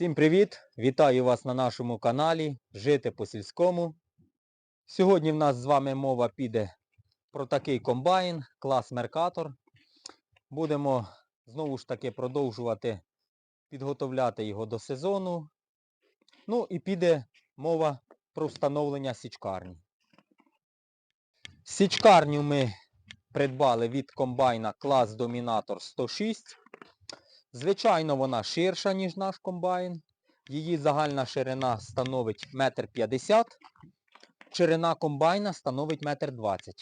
Всім привіт! Вітаю вас на нашому каналі Жити по сільському. Сьогодні в нас з вами мова піде про такий комбайн, клас Меркатор. Будемо знову ж таки продовжувати підготовляти його до сезону. Ну і піде мова про встановлення січкарні. Січкарню ми придбали від комбайна клас Домінатор 106. Звичайно, вона ширша, ніж наш комбайн. Її загальна ширина становить 1,50 м. Ширина комбайна становить 1,20 м.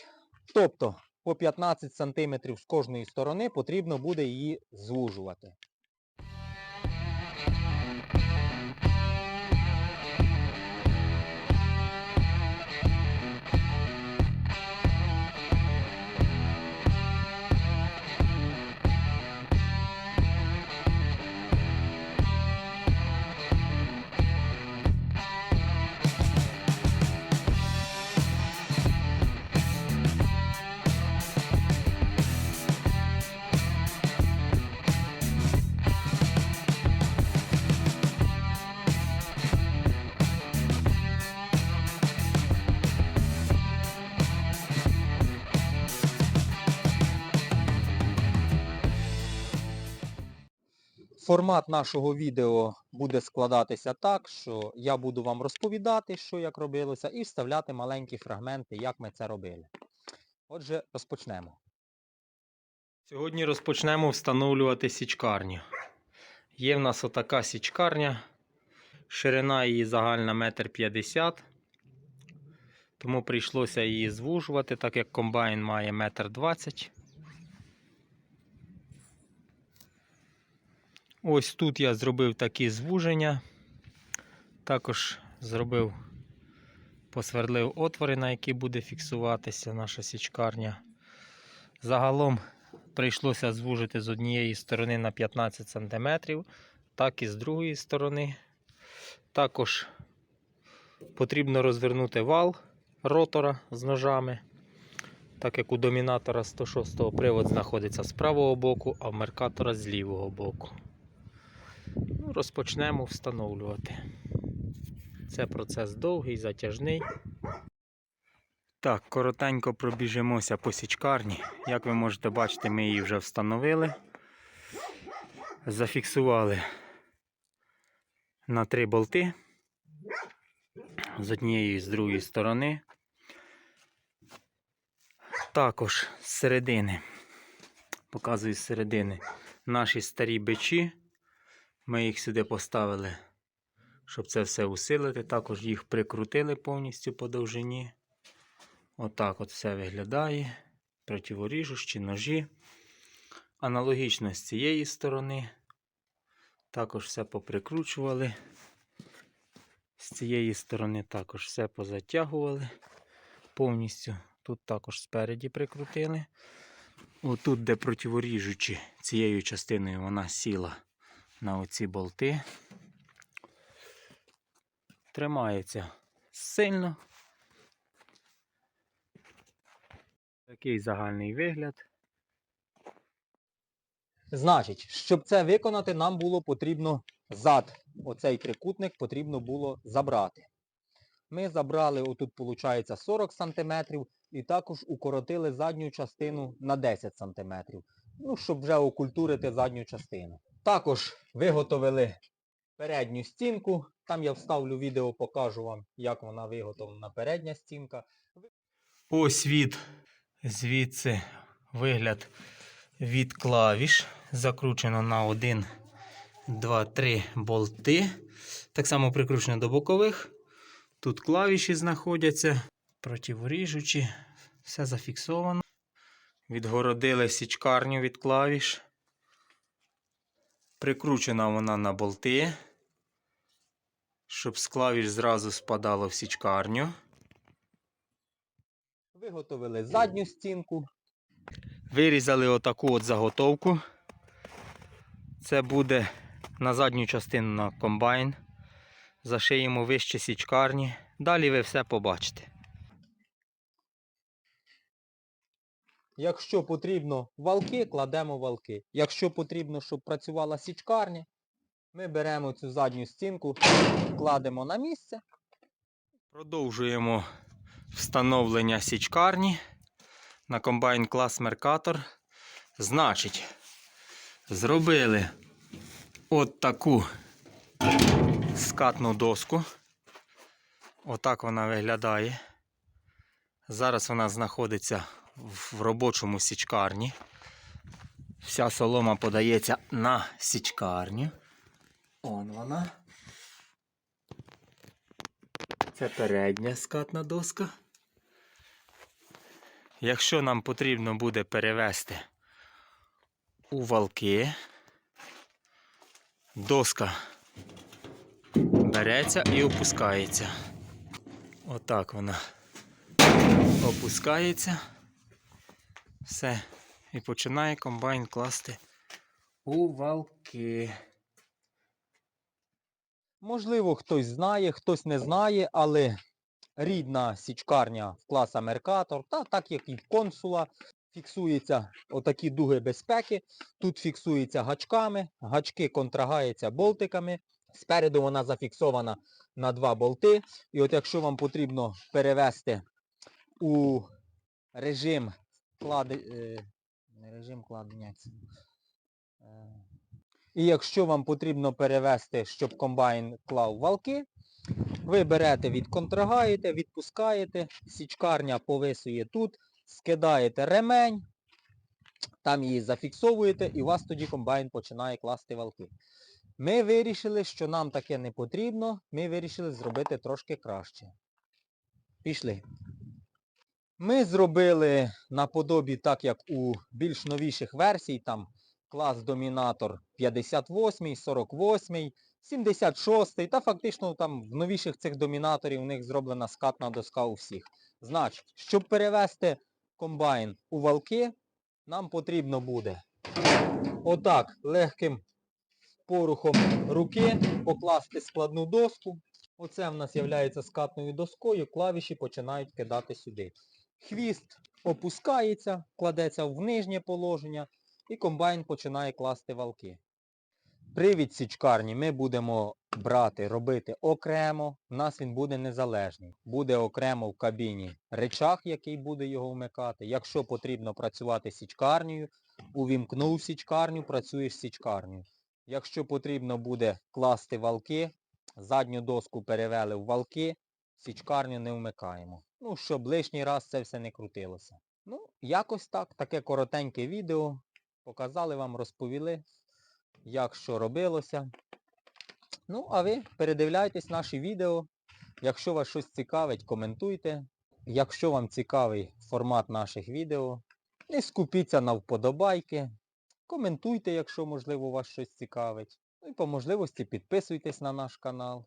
Тобто по 15 см з кожної сторони потрібно буде її звужувати. Формат нашого відео буде складатися так, що я буду вам розповідати, що як робилося, і вставляти маленькі фрагменти, як ми це робили. Отже, розпочнемо. Сьогодні розпочнемо встановлювати січкарню. Є в нас отака січкарня. Ширина її загальна 1,50 м. Тому прийшлося її звужувати, так як комбайн має 1,20 м. Ось тут я зробив такі звуження. Також зробив, посверлив отвори, на які буде фіксуватися наша січкарня. Загалом прийшлося звужити з однієї сторони на 15 см, так і з другої сторони. Також потрібно розвернути вал ротора з ножами, так як у домінатора 106 привод знаходиться з правого боку, а в меркатора з лівого боку. Ну, розпочнемо встановлювати. Це процес довгий, затяжний. Так, коротенько пробіжимося по січкарні. Як ви можете бачити, ми її вже встановили. Зафіксували на три болти з однієї і з другої сторони. Також з середини, показую з середини, наші старі бичі. Ми їх сюди поставили, щоб це все усилити. Також їх прикрутили повністю по довжині. Отак от все виглядає. Противоріжущі ножі. Аналогічно з цієї сторони. Також все поприкручували. З цієї сторони також все позатягували повністю. Тут також спереді прикрутили. Отут, де противоріжучі, цією частиною вона сіла на оці болти. Тримається сильно. Такий загальний вигляд. Значить, щоб це виконати, нам було потрібно зад, оцей трикутник потрібно було забрати. Ми забрали, отут, виходить, 40 см і також укоротили задню частину на 10 см. Ну, щоб вже окультурити задню частину. Також виготовили передню стінку. Там я вставлю відео, покажу вам, як вона виготовлена передня стінка. Ось від звідси вигляд від клавіш. Закручено на 1, 2, 3 болти. Так само прикручено до бокових. Тут клавіші знаходяться, противоріжучі, все зафіксовано. Відгородили січкарню від клавіш. Прикручена вона на болти, щоб з клавіш зразу спадало в січкарню. Виготовили задню стінку. Вирізали отаку от заготовку. Це буде на задню частину на комбайн. Зашиємо вище січкарні. Далі ви все побачите. Якщо потрібно валки, кладемо валки. Якщо потрібно, щоб працювала січкарня, Ми беремо цю задню стінку, кладемо на місце. Продовжуємо встановлення січкарні на комбайн клас Меркатор. Значить, зробили от таку скатну доску. Отак вона виглядає. Зараз вона знаходиться в робочому січкарні. Вся солома подається на січкарню. Он вона. Це передня скатна доска. Якщо нам потрібно буде перевести у валки, доска береться і опускається. Отак вона опускається. Все. І починає комбайн класти у валки. Можливо, хтось знає, хтось не знає, але рідна січкарня в класа Меркатор, та так як і в консула, фіксуються отакі дуги безпеки. Тут фіксуються гачками, гачки контрагаються болтиками. Спереду вона зафіксована на два болти. І от якщо вам потрібно перевести у режим клади... е, не режим кладення. Е, І якщо вам потрібно перевести, щоб комбайн клав валки, ви берете, відконтрагаєте, відпускаєте, січкарня повисує тут, скидаєте ремень, там її зафіксовуєте і у вас тоді комбайн починає класти валки. Ми вирішили, що нам таке не потрібно, ми вирішили зробити трошки краще. Пішли. Ми зробили наподобі так, як у більш новіших версій, там клас Домінатор 58, 48, 76, та фактично там в новіших цих домінаторів у них зроблена скатна доска у всіх. Значить, щоб перевести комбайн у валки, нам потрібно буде отак легким порухом руки покласти складну доску. Оце в нас є скатною доскою, клавіші починають кидати сюди. Хвіст опускається, кладеться в нижнє положення і комбайн починає класти валки. При відсічкарні ми будемо брати, робити окремо, у нас він буде незалежний. Буде окремо в кабіні речах, який буде його вмикати. Якщо потрібно працювати січкарнею, увімкнув січкарню, працюєш січкарнею. Якщо потрібно буде класти валки, задню доску перевели в валки, січкарню не вмикаємо. Ну, щоб лишній раз це все не крутилося. Ну, якось так, таке коротеньке відео. Показали вам, розповіли, як що робилося. Ну, а ви передивляйтесь наші відео. Якщо вас щось цікавить, коментуйте. Якщо вам цікавий формат наших відео, не скупіться на вподобайки. Коментуйте, якщо, можливо, вас щось цікавить. Ну і по можливості підписуйтесь на наш канал.